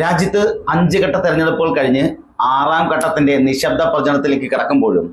രാജ്യത്ത് അഞ്ച് ഘട്ട തെരഞ്ഞെടുപ്പുകൾ കഴിഞ്ഞ് ആറാം ഘട്ടത്തിന്റെ നിശബ്ദ പ്രചരണത്തിലേക്ക് കിടക്കുമ്പോഴും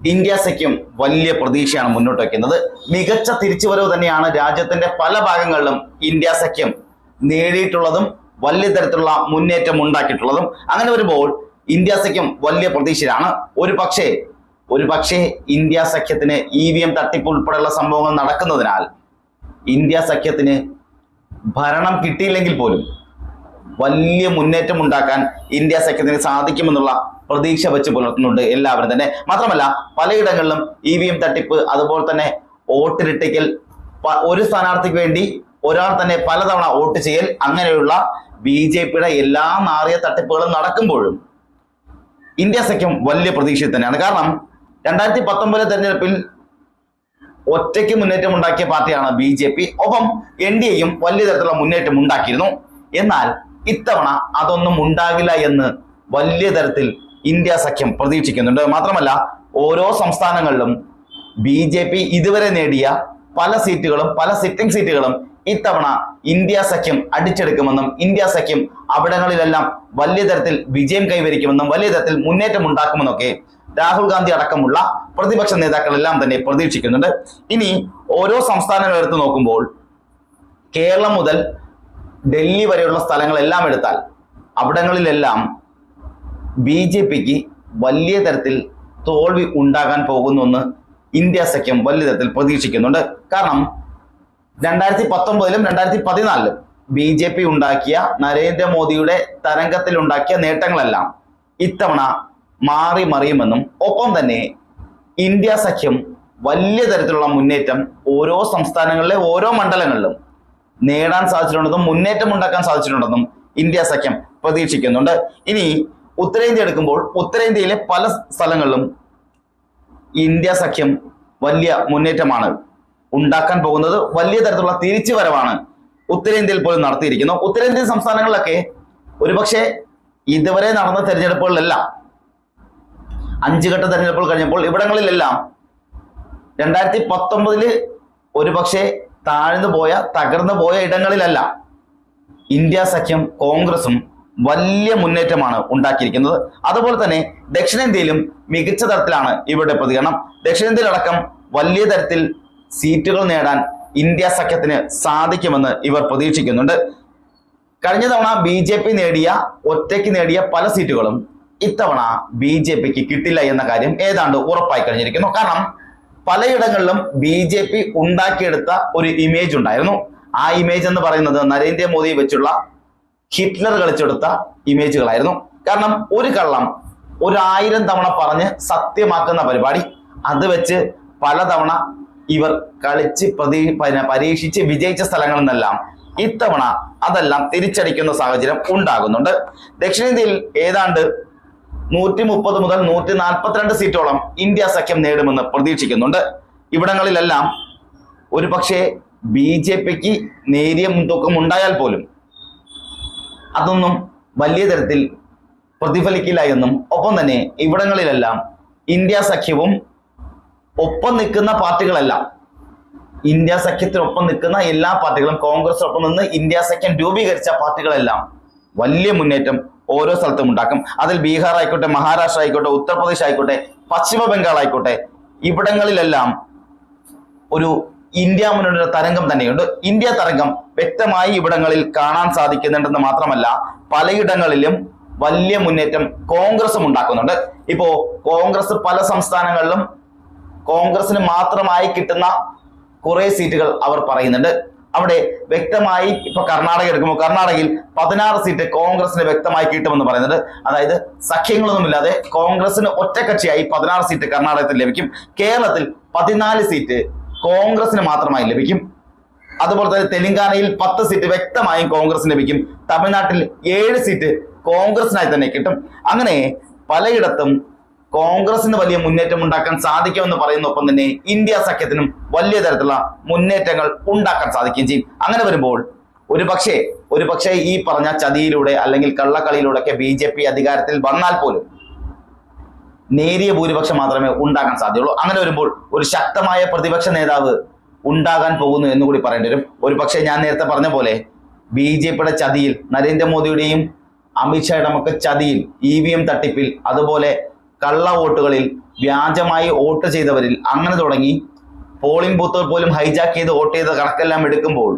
ഇന്ത്യ സഖ്യം വലിയ പ്രതീക്ഷയാണ് മുന്നോട്ട് വയ്ക്കുന്നത്. മികച്ച തിരിച്ചുവരവ് തന്നെയാണ് രാജ്യത്തിന്റെ പല ഭാഗങ്ങളിലും ഇന്ത്യ സഖ്യം നേടിയിട്ടുള്ളതും വലിയ തരത്തിലുള്ള മുന്നേറ്റം ഉണ്ടാക്കിയിട്ടുള്ളതും. അങ്ങനെ വരുമ്പോൾ ഇന്ത്യ സഖ്യം വലിയ പ്രതീക്ഷയിലാണ്. ഒരു പക്ഷേ ഒരു പക്ഷേ ഇന്ത്യ സഖ്യത്തിന് ഇ വി എം തട്ടിപ്പ് ഉൾപ്പെടെയുള്ള സംഭവങ്ങൾ നടക്കുന്നതിനാൽ ഇന്ത്യ സഖ്യത്തിന് ഭരണം കിട്ടിയില്ലെങ്കിൽ പോലും വലിയ മുന്നേറ്റം ഉണ്ടാക്കാൻ ഇന്ത്യ സഖ്യത്തിന് സാധിക്കുമെന്നുള്ള പ്രതീക്ഷ വെച്ച് പുലർത്തുന്നുണ്ട് എല്ലാവരും തന്നെ. മാത്രമല്ല പലയിടങ്ങളിലും ഇ വി എം തട്ടിപ്പ് അതുപോലെ തന്നെ വോട്ടിലിട്ടിക്കൽ ഒരു സ്ഥാനാർത്ഥിക്ക് വേണ്ടി ഒരാൾ തന്നെ പലതവണ വോട്ട് ചെയ്യൽ അങ്ങനെയുള്ള ബി ജെ പിയുടെ എല്ലാ നാറിയ തട്ടിപ്പുകളും നടക്കുമ്പോഴും ഇന്ത്യ സഖ്യം വലിയ പ്രതീക്ഷയിൽ തന്നെയാണ്. കാരണം രണ്ടായിരത്തി പത്തൊമ്പതിലെ തെരഞ്ഞെടുപ്പിൽ ഒറ്റയ്ക്ക് മുന്നേറ്റം ഉണ്ടാക്കിയ പാർട്ടിയാണ് ബി ജെ പി. ഒപ്പം എൻ ഡി എയും വലിയ തരത്തിലുള്ള മുന്നേറ്റം ഉണ്ടാക്കിയിരുന്നു. എന്നാൽ ഇത്തവണ അതൊന്നും ഉണ്ടാകില്ല എന്ന് വലിയ തരത്തിൽ ഇന്ത്യ സഖ്യം പ്രതീക്ഷിക്കുന്നുണ്ട്. മാത്രമല്ല ഓരോ സംസ്ഥാനങ്ങളിലും ബി ജെ പി ഇതുവരെ നേടിയ പല സീറ്റുകളും പല സിറ്റിംഗ് സീറ്റുകളും ഇത്തവണ ഇന്ത്യ സഖ്യം അടിച്ചെടുക്കുമെന്നും ഇന്ത്യ സഖ്യം അവിടങ്ങളിലെല്ലാം വലിയ തരത്തിൽ വിജയം കൈവരിക്കുമെന്നും വലിയ തരത്തിൽ മുന്നേറ്റം ഉണ്ടാക്കുമെന്നൊക്കെ രാഹുൽ ഗാന്ധി അടക്കമുള്ള പ്രതിപക്ഷ നേതാക്കളെല്ലാം തന്നെ പ്രതീക്ഷിക്കുന്നുണ്ട്. ഇനി ഓരോ സംസ്ഥാനങ്ങൾ എടുത്തു നോക്കുമ്പോൾ കേരളം മുതൽ ഡൽഹി വരെയുള്ള സ്ഥലങ്ങളെല്ലാം എടുത്താൽ അവിടങ്ങളിലെല്ലാം ബി ജെ പിക്ക് വലിയ തരത്തിൽ തോൽവി ഉണ്ടാകാൻ പോകുന്നുവെന്ന് ഇന്ത്യ സഖ്യം വലിയ തരത്തിൽ പ്രതീക്ഷിക്കുന്നുണ്ട്. കാരണം രണ്ടായിരത്തി പത്തൊമ്പതിലും രണ്ടായിരത്തി പതിനാലിലും ബി ജെ പി ഉണ്ടാക്കിയ നരേന്ദ്രമോദിയുടെ തരംഗത്തിൽ ഉണ്ടാക്കിയ നേട്ടങ്ങളെല്ലാം ഇത്തവണ മാറി മറിയുമെന്നും ഒപ്പം തന്നെ ഇന്ത്യ സഖ്യം വലിയ തരത്തിലുള്ള മുന്നേറ്റം ഓരോ സംസ്ഥാനങ്ങളിലെ ഓരോ മണ്ഡലങ്ങളിലും നേടാൻ സാധിച്ചിട്ടുണ്ടെന്നും മുന്നേറ്റം ഉണ്ടാക്കാൻ സാധിച്ചിട്ടുണ്ടെന്നും ഇന്ത്യ സഖ്യം പ്രതീക്ഷിക്കുന്നുണ്ട്. ഇനി ഉത്തരേന്ത്യ എടുക്കുമ്പോൾ ഉത്തരേന്ത്യയിലെ പല സ്ഥലങ്ങളിലും ഇന്ത്യ സഖ്യം വലിയ മുന്നേറ്റമാണ് ഉണ്ടാക്കാൻ പോകുന്നത്. വലിയ തരത്തിലുള്ള തിരിച്ചുവരവാണ് ഉത്തരേന്ത്യയിൽ പോലും നടത്തിയിരിക്കുന്നു. ഉത്തരേന്ത്യൻ സംസ്ഥാനങ്ങളിലൊക്കെ ഒരുപക്ഷെ ഇതുവരെ നടന്ന തെരഞ്ഞെടുപ്പുകളിലെല്ലാം അഞ്ചുഘട്ട തെരഞ്ഞെടുപ്പുകൾ കഴിഞ്ഞപ്പോൾ ഇവിടങ്ങളിലെല്ലാം രണ്ടായിരത്തി പത്തൊമ്പതിൽ ഒരുപക്ഷെ താഴ്ന്നു പോയ തകർന്നു പോയ ഇടങ്ങളിലല്ല. ഇന്ത്യ സഖ്യം കോൺഗ്രസും വലിയ മുന്നേറ്റമാണ് ഉണ്ടാക്കിയിരിക്കുന്നത്. അതുപോലെ തന്നെ ദക്ഷിണേന്ത്യയിലും മികച്ച തരത്തിലാണ് ഇവരുടെ പ്രതികരണം. ദക്ഷിണേന്ത്യയിലടക്കം വലിയ തരത്തിൽ സീറ്റുകൾ നേടാൻ ഇന്ത്യ സഖ്യത്തിന് സാധിക്കുമെന്ന് ഇവർ പ്രതീക്ഷിക്കുന്നുണ്ട്. കഴിഞ്ഞ തവണ ബി ജെ പി നേടിയ ഒറ്റയ്ക്ക് നേടിയ പല സീറ്റുകളും ഇത്തവണ ബി ജെ പിക്ക് കിട്ടില്ല എന്ന കാര്യം ഏതാണ്ട് ഉറപ്പായി കഴിഞ്ഞിരിക്കുന്നു. കാരണം പലയിടങ്ങളിലും ബി ജെ പി ഉണ്ടാക്കിയെടുത്ത ഒരു ഇമേജ് ഉണ്ടായിരുന്നു. ആ ഇമേജ് എന്ന് പറയുന്നത് നരേന്ദ്രമോദി വെച്ചുള്ള ഹിറ്റ്ലർ കളിച്ചെടുത്ത ഇമേജുകളായിരുന്നു കാരണം ഒരു കള്ളം ഒരായിരം തവണ പറഞ്ഞ് സത്യമാക്കുന്ന പരിപാടി. അത് വെച്ച് പലതവണ ഇവർ കളിച്ച് പ്രതി പരീക്ഷിച്ച് വിജയിച്ച സ്ഥലങ്ങളിൽ നിന്നെല്ലാം ഇത്തവണ അതെല്ലാം തിരിച്ചടിക്കുന്ന സാഹചര്യം ഉണ്ടാകുന്നുണ്ട്. ദക്ഷിണേന്ത്യയിൽ ഏതാണ്ട് നൂറ്റി മുപ്പത് മുതൽ നൂറ്റി നാൽപ്പത്തിരണ്ട് സീറ്റോളം ഇന്ത്യ സഖ്യം നേടുമെന്ന് പ്രതീക്ഷിക്കുന്നുണ്ട്. ഇവിടങ്ങളിലെല്ലാം ഒരു പക്ഷേ ബി ജെ പിക്ക് നേരിയ മുൻതൂക്കം ഉണ്ടായാൽ പോലും അതൊന്നും വലിയ തരത്തിൽ പ്രതിഫലിക്കില്ല എന്നും ഒപ്പം തന്നെ ഇവിടങ്ങളിലെല്ലാം ഇന്ത്യ സഖ്യവും ഒപ്പം നിൽക്കുന്ന പാർട്ടികളെല്ലാം. ഇന്ത്യ സഖ്യത്തിനൊപ്പം നിൽക്കുന്ന എല്ലാ പാർട്ടികളും കോൺഗ്രസിനൊപ്പം നിന്ന് ഇന്ത്യ സഖ്യം രൂപീകരിച്ച പാർട്ടികളെല്ലാം വലിയ മുന്നേറ്റം ഓരോ സ്ഥലത്തും ഉണ്ടാക്കും. അതിൽ ബീഹാർ ആയിക്കോട്ടെ മഹാരാഷ്ട്ര ആയിക്കോട്ടെ ഉത്തർപ്രദേശ് ആയിക്കോട്ടെ പശ്ചിമ ബംഗാൾ ആയിക്കോട്ടെ ഇവിടങ്ങളിലെല്ലാം ഒരു ഇന്ത്യ മുന്നണിയുടെ തരംഗം തന്നെയുണ്ട്. ഇന്ത്യ തരംഗം വ്യക്തമായി ഇവിടങ്ങളിൽ കാണാൻ സാധിക്കുന്നുണ്ടെന്ന് മാത്രമല്ല പലയിടങ്ങളിലും വലിയ മുന്നേറ്റം കോൺഗ്രസും ഉണ്ടാക്കുന്നുണ്ട്. ഇപ്പോ കോൺഗ്രസ് പല സംസ്ഥാനങ്ങളിലും കോൺഗ്രസിന് മാത്രമായി കിട്ടുന്ന കുറെ സീറ്റുകൾ അവർ പറയുന്നുണ്ട്. അവിടെ വ്യക്തമായി ഇപ്പൊ കർണാടക എടുക്കുമ്പോൾ കർണാടകയിൽ പതിനാറ് സീറ്റ് കോൺഗ്രസിന് വ്യക്തമായി കിട്ടുമെന്ന് പറയുന്നത്. അതായത് സഖ്യങ്ങളൊന്നുമില്ലാതെ കോൺഗ്രസിന് ഒറ്റക്കക്ഷിയായി പതിനാറ് സീറ്റ് കർണാടകത്തിൽ ലഭിക്കും. കേരളത്തിൽ പതിനാല് സീറ്റ് കോൺഗ്രസിന് മാത്രമായി ലഭിക്കും. അതുപോലെ തന്നെ തെലങ്കാനയിൽ പത്ത് സീറ്റ് വ്യക്തമായും കോൺഗ്രസിന് ലഭിക്കും. തമിഴ്നാട്ടിൽ ഏഴ് സീറ്റ് കോൺഗ്രസിനായി തന്നെ കിട്ടും. അങ്ങനെ പലയിടത്തും കോൺഗ്രസിന് വലിയ മുന്നേറ്റം ഉണ്ടാക്കാൻ സാധിക്കുമെന്ന് പറയുന്നൊപ്പം തന്നെ ഇന്ത്യ സഖ്യത്തിനും വലിയ തരത്തിലുള്ള മുന്നേറ്റങ്ങൾ ഉണ്ടാക്കാൻ സാധിക്കുകയും ചെയ്യും. അങ്ങനെ വരുമ്പോൾ ഒരു പക്ഷേ ഒരു പക്ഷേ ഈ പറഞ്ഞ ചതിയിലൂടെ അല്ലെങ്കിൽ കള്ളക്കളിയിലൂടെ ഒക്കെ ബി ജെ പി അധികാരത്തിൽ വന്നാൽ പോലും നേരിയ ഭൂരിപക്ഷം മാത്രമേ ഉണ്ടാകാൻ സാധ്യതയുള്ളൂ. അങ്ങനെ വരുമ്പോൾ ഒരു ശക്തമായ പ്രതിപക്ഷ നേതാവ് ഉണ്ടാകാൻ പോകുന്നു എന്ന് കൂടി പറയേണ്ടി വരും. ഒരു പക്ഷേ ഞാൻ നേരത്തെ പറഞ്ഞ പോലെ ബി ജെ പിയുടെ ചതിയിൽ നരേന്ദ്രമോദിയുടെയും അമിത്ഷായുടെ നമുക്ക് ചതിയിൽ ഇ വി എം തട്ടിപ്പിൽ അതുപോലെ കള്ള വോട്ടുകളിൽ വ്യാജമായി വോട്ട് ചെയ്തവരിൽ അങ്ങനെ തുടങ്ങി പോളിംഗ് ബൂത്തുകൾ പോലും ഹൈജാക്ക് ചെയ്ത് വോട്ട് ചെയ്ത കണക്കെല്ലാം എടുക്കുമ്പോൾ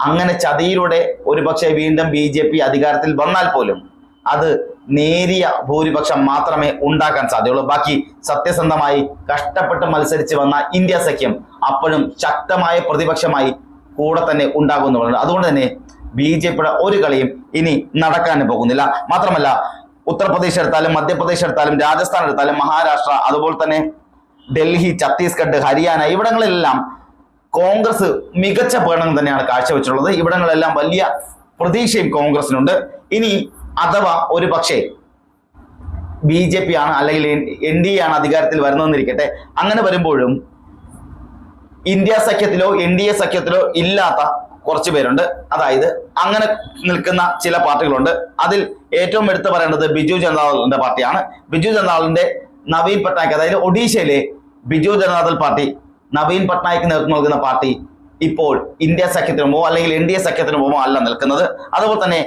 അങ്ങനെ ചതിയിലൂടെ ഒരുപക്ഷെ വീണ്ടും ബി ജെ പി അധികാരത്തിൽ വന്നാൽ പോലും അത് നേരിയ ഭൂരിപക്ഷം മാത്രമേ ഉണ്ടാക്കാൻ സാധ്യുള്ളൂ ബാക്കി സത്യസന്ധമായി കഷ്ടപ്പെട്ട് മത്സരിച്ച് വന്ന ഇന്ത്യ സഖ്യം അപ്പോഴും ശക്തമായ പ്രതിപക്ഷമായി കൂടെ തന്നെ ഉണ്ടാകുമെന്നുള്ളത് അതുകൊണ്ട് തന്നെ ബി ജെ പിയുടെ ഒരു കളിയും ഇനി നടക്കാൻ പോകുന്നില്ല. മാത്രമല്ല ഉത്തർപ്രദേശ് എടുത്താലും മധ്യപ്രദേശ് എടുത്താലും രാജസ്ഥാൻ എടുത്താലും മഹാരാഷ്ട്ര അതുപോലെ തന്നെ ഡൽഹി ഛത്തീസ്ഗഡ് ഹരിയാന ഇവിടങ്ങളിലെല്ലാം കോൺഗ്രസ് മികച്ച പ്രകടനം തന്നെയാണ് കാഴ്ചവെച്ചിട്ടുള്ളത്. ഇവിടങ്ങളെല്ലാം വലിയ പ്രതീക്ഷയും കോൺഗ്രസിനുണ്ട്. ഇനി അഥവാ ഒരു പക്ഷേ ബി ജെ പി ആണ് അല്ലെങ്കിൽ എൻ ഡി എ ആണ് അധികാരത്തിൽ വരുന്നതെന്നിരിക്കട്ടെ അങ്ങനെ വരുമ്പോഴും ഇന്ത്യ സഖ്യത്തിലോ എൻ ഡി എ സഖ്യത്തിലോ ഇല്ലാത്ത കുറച്ച് പേരുണ്ട്. അതായത് അങ്ങനെ നിൽക്കുന്ന ചില പാർട്ടികളുണ്ട്. അതിൽ ഏറ്റവും എടുത്തു പറയേണ്ടത് ബിജു ജനതാദളിന്റെ പാർട്ടിയാണ്. ബിജു ജനതാദളിന്റെ നവീൻ പട്നായിക് അതായത് ഒഡീഷയിലെ ബിജു ജനതാദൾ പാർട്ടി നവീൻ പട്നായിക്ക് നേതൃത്വം നൽകുന്ന പാർട്ടി ഇപ്പോൾ ഇന്ത്യ സഖ്യത്തിന് മുമ്പോ അല്ലെങ്കിൽ എൻ ഡി എ സഖ്യത്തിന് മുമ്പോ അല്ല നിൽക്കുന്നത്. അതുപോലെ തന്നെ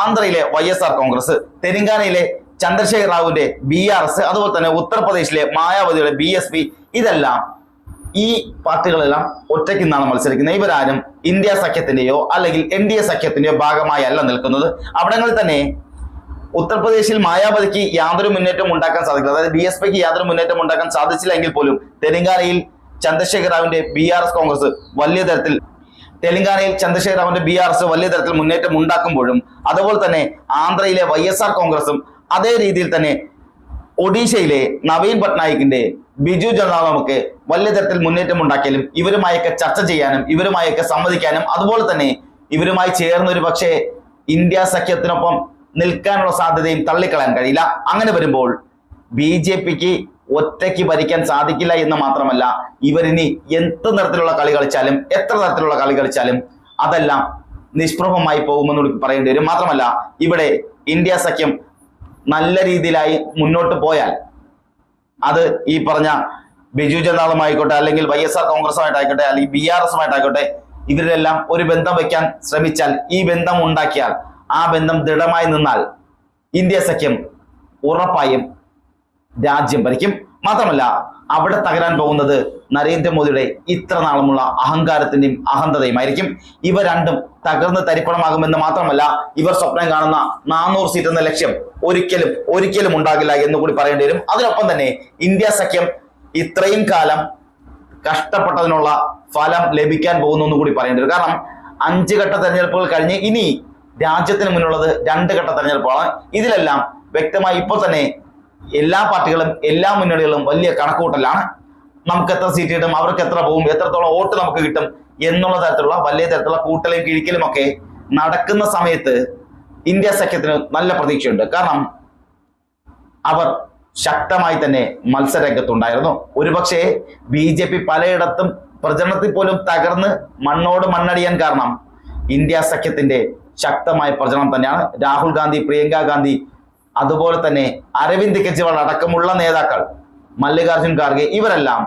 ആന്ധ്രയിലെ വൈ എസ് ആർ കോൺഗ്രസ് തെലങ്കാനയിലെ ചന്ദ്രശേഖർ റാവുവിന്റെ ബി ആർ എസ് അതുപോലെ തന്നെ ഉത്തർപ്രദേശിലെ മായാവതിയുടെ ബി എസ് പി ഇതെല്ലാം ഈ പാർട്ടികളെല്ലാം ഒറ്റയ്ക്ക് നിന്നാണ് മത്സരിക്കുന്നത്. ഇവരാരും ഇന്ത്യ സഖ്യത്തിന്റെയോ അല്ലെങ്കിൽ എൻ ഡി എ സഖ്യത്തിന്റെയോ ഭാഗമായി അല്ല നിൽക്കുന്നത്. അവിടങ്ങളിൽ തന്നെ ഉത്തർപ്രദേശിൽ മായാവതിക്ക് യാതൊരു മുന്നേറ്റം ഉണ്ടാക്കാൻ സാധിക്കില്ല. അതായത് ബി എസ് പിക്ക് യാതൊരു മുന്നേറ്റം ഉണ്ടാക്കാൻ സാധിച്ചില്ല എങ്കിൽ പോലും തെലങ്കാനയിൽ ചന്ദ്രശേഖർ റാവുവിന്റെ ബി ആർ എസ് കോൺഗ്രസ് വലിയ തരത്തിൽ തെലങ്കാനയിൽ ചന്ദ്രശേഖർ റാവിന്റെ ബി ആർ എസ് വലിയ തരത്തിൽ മുന്നേറ്റം ഉണ്ടാക്കുമ്പോഴും അതുപോലെ തന്നെ ആന്ധ്രയിലെ വൈ എസ് ആർ കോൺഗ്രസും അതേ രീതിയിൽ തന്നെ ഒഡീഷയിലെ നവീൻ പട്നായിക്കിന്റെ ബിജു ജനതാദളമൊക്കെ വലിയ തരത്തിൽ മുന്നേറ്റം ഉണ്ടാക്കിയാലും ഇവരുമായൊക്കെ ചർച്ച ചെയ്യാനും ഇവരുമായൊക്കെ സമ്മതിക്കാനും അതുപോലെ തന്നെ ഇവരുമായി ചേർന്നൊരു പക്ഷേ ഇന്ത്യ സഖ്യത്തിനൊപ്പം നിൽക്കാനുള്ള സാധ്യതയും തള്ളിക്കളയാൻ കഴിയില്ല. അങ്ങനെ വരുമ്പോൾ ബി ജെ പിക്ക് ഒറ്റയ്ക്ക് ഭരിക്കാൻ സാധിക്കില്ല എന്ന് മാത്രമല്ല ഇവരിനി എന്ത് തരത്തിലുള്ള കളി കളിച്ചാലും എത്ര തരത്തിലുള്ള കളി കളിച്ചാലും അതെല്ലാം നിഷ്പ്രഭമായി പോകുമെന്ന് പറയേണ്ടി വരും. മാത്രമല്ല ഇവിടെ ഇന്ത്യ സഖ്യം നല്ല രീതിയിലായി മുന്നോട്ട് പോയാൽ അത് ഈ പറഞ്ഞ ബിജു ജനതാളുമായിക്കോട്ടെ അല്ലെങ്കിൽ വൈ എസ് ആർ കോൺഗ്രസുമായിട്ടായിക്കോട്ടെ അല്ലെങ്കിൽ ബി ആർ എസുമായിട്ടായിക്കോട്ടെ ഇവരിലെല്ലാം ഒരു ബന്ധം വയ്ക്കാൻ ശ്രമിച്ചാൽ ഈ ബന്ധം ഉണ്ടാക്കിയാൽ ആ ബന്ധം ദൃഢമായി നിന്നാൽ ഇന്ത്യ സഖ്യം ഉറപ്പായും രാജ്യം ഭരിക്കും. മാത്രമല്ല അവിടെ തകരാൻ പോകുന്നത് നരേന്ദ്രമോദിയുടെ ഇത്ര നാളുമുള്ള അഹങ്കാരത്തിന്റെയും അഹന്തതയുമായിരിക്കും ഇവ രണ്ടും തകർന്ന് തരിപ്പണമാകുമെന്ന് മാത്രമല്ല ഇവർ സ്വപ്നം കാണുന്ന നാനൂറ് സീറ്റ് എന്ന ലക്ഷ്യം ഒരിക്കലും ഒരിക്കലും ഉണ്ടാകില്ല എന്ന് കൂടി പറയേണ്ടി വരും. അതിനൊപ്പം തന്നെ ഇന്ത്യ സഖ്യം ഇത്രയും കാലം കഷ്ടപ്പെട്ടതിനുള്ള ഫലം ലഭിക്കാൻ പോകുന്നു എന്ന് കൂടി പറയേണ്ടി വരും. കാരണം അഞ്ചു ഘട്ട തെരഞ്ഞെടുപ്പുകൾ കഴിഞ്ഞ് ഇനി രാജ്യത്തിന് മുന്നിലുള്ളത് രണ്ട് ഘട്ട തെരഞ്ഞെടുപ്പാണ്. ഇതിലെല്ലാം വ്യക്തമായി ഇപ്പോൾ തന്നെ എല്ലാ പാർട്ടികളും എല്ലാ മുന്നണികളും വലിയ കണക്കുകൂട്ടലാണ്. നമുക്ക് എത്ര സീറ്റ് കിട്ടും അവർക്ക് എത്ര പോകും എത്രത്തോളം വോട്ട് നമുക്ക് കിട്ടും എന്നുള്ള തരത്തിലുള്ള വലിയ തരത്തിലുള്ള കൂട്ടലും കിഴിക്കലും ഒക്കെ നടക്കുന്ന സമയത്ത് ഇന്ത്യ സഖ്യത്തിന് നല്ല പ്രതീക്ഷയുണ്ട്. കാരണം അവർ ശക്തമായി തന്നെ മത്സരരംഗത്തുണ്ടായിരുന്നു. ഒരുപക്ഷെ ബി ജെ പി പലയിടത്തും പ്രചരണത്തിൽ പോലും തകർന്ന് മണ്ണോട് മണ്ണടിയാൻ കാരണം ഇന്ത്യ സഖ്യത്തിന്റെ ശക്തമായ പ്രചരണം തന്നെയാണ്. രാഹുൽ ഗാന്ധി പ്രിയങ്ക ഗാന്ധി അതുപോലെ തന്നെ അരവിന്ദ് കെജ്രിവാൾ അടക്കമുള്ള നേതാക്കൾ മല്ലികാർജുൻ ഖാർഗെ ഇവരെല്ലാം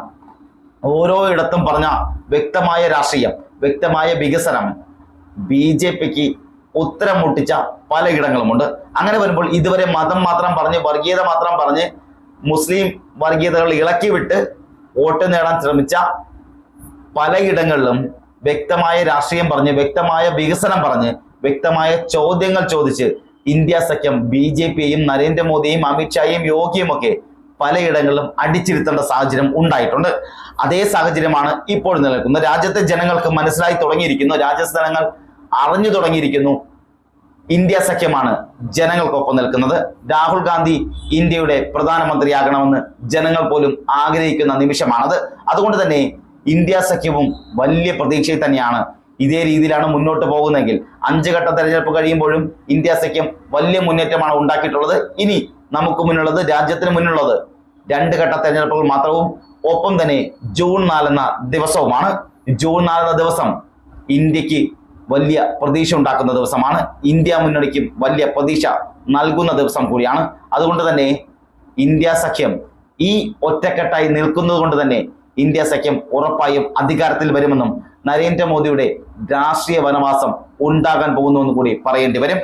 ഓരോ ഇടത്തും പറഞ്ഞ വ്യക്തമായ രാഷ്ട്രീയം വ്യക്തമായ വികസനം ബി ജെ പിക്ക് ഉത്തരം മുട്ടിച്ച പലയിടങ്ങളുമുണ്ട് അങ്ങനെ വരുമ്പോൾ ഇതുവരെ മതം മാത്രം പറഞ്ഞ് വർഗീയത മാത്രം പറഞ്ഞ് മുസ്ലിം വർഗീയതകൾ ഇളക്കി വിട്ട് വോട്ട് നേടാൻ ശ്രമിച്ച പലയിടങ്ങളിലും വ്യക്തമായ രാഷ്ട്രീയം പറഞ്ഞ് വ്യക്തമായ വികസനം പറഞ്ഞ് വ്യക്തമായ ചോദ്യങ്ങൾ ചോദിച്ച് ഇന്ത്യ സഖ്യം ബി ജെ പിയെയും നരേന്ദ്രമോദിയെയും അമിത്ഷായെയും യോഗിയും ഒക്കെ പലയിടങ്ങളിലും അടിച്ചിരുത്തേണ്ട സാഹചര്യം ഉണ്ടായിട്ടുണ്ട്. അതേ സാഹചര്യമാണ് ഇപ്പോൾ നിലനിൽക്കുന്നത്. രാജ്യത്തെ ജനങ്ങൾക്ക് മനസ്സിലായി തുടങ്ങിയിരിക്കുന്നു. രാജ്യസ്ഥലങ്ങൾ അറിഞ്ഞു തുടങ്ങിയിരിക്കുന്നു. ഇന്ത്യ സഖ്യമാണ് ജനങ്ങൾക്കൊപ്പം നിൽക്കുന്നത്. രാഹുൽ ഗാന്ധി ഇന്ത്യയുടെ പ്രധാനമന്ത്രിയാകണമെന്ന് ജനങ്ങൾ പോലും ആഗ്രഹിക്കുന്ന നിമിഷമാണത്. അതുകൊണ്ട് തന്നെ ഇന്ത്യ സഖ്യവും വലിയ പ്രതീക്ഷയിൽ തന്നെയാണ് ഇതേ രീതിയിലാണ് മുന്നോട്ട് പോകുന്നതെങ്കിൽ അഞ്ച് ഘട്ട തെരഞ്ഞെടുപ്പ് കഴിയുമ്പോഴും ഇന്ത്യ സഖ്യം വലിയ മുന്നേറ്റമാണ് ഉണ്ടാക്കിയിട്ടുള്ളത്. ഇനി നമുക്ക് മുന്നുള്ളത് രാജ്യത്തിന് മുന്നുള്ളത് രണ്ട് ഘട്ട തെരഞ്ഞെടുപ്പുകൾ മാത്രവും. ഒപ്പം തന്നെ ജൂൺ നാലെന്ന ദിവസവുമാണ്. ജൂൺ നാലെന്ന ദിവസം ഇന്ത്യയ്ക്ക് വലിയ പ്രതീക്ഷ ഉണ്ടാക്കുന്ന ദിവസമാണ്. ഇന്ത്യ മുന്നണിക്കും വലിയ പ്രതീക്ഷ നൽകുന്ന ദിവസം കൂടിയാണ്. അതുകൊണ്ട് തന്നെ ഇന്ത്യ സഖ്യം ഈ ഒറ്റക്കെട്ടായി നിൽക്കുന്നത് കൊണ്ട് തന്നെ ഇന്ത്യ സഖ്യം ഉറപ്പായും അധികാരത്തിൽ വരുമെന്നും നരേന്ദ്രമോദിയുടെ രാഷ്ട്രീയ വനവാസം ഉണ്ടാകാൻ പോകുന്നുവെന്ന് കൂടി പറയേണ്ടി വരും.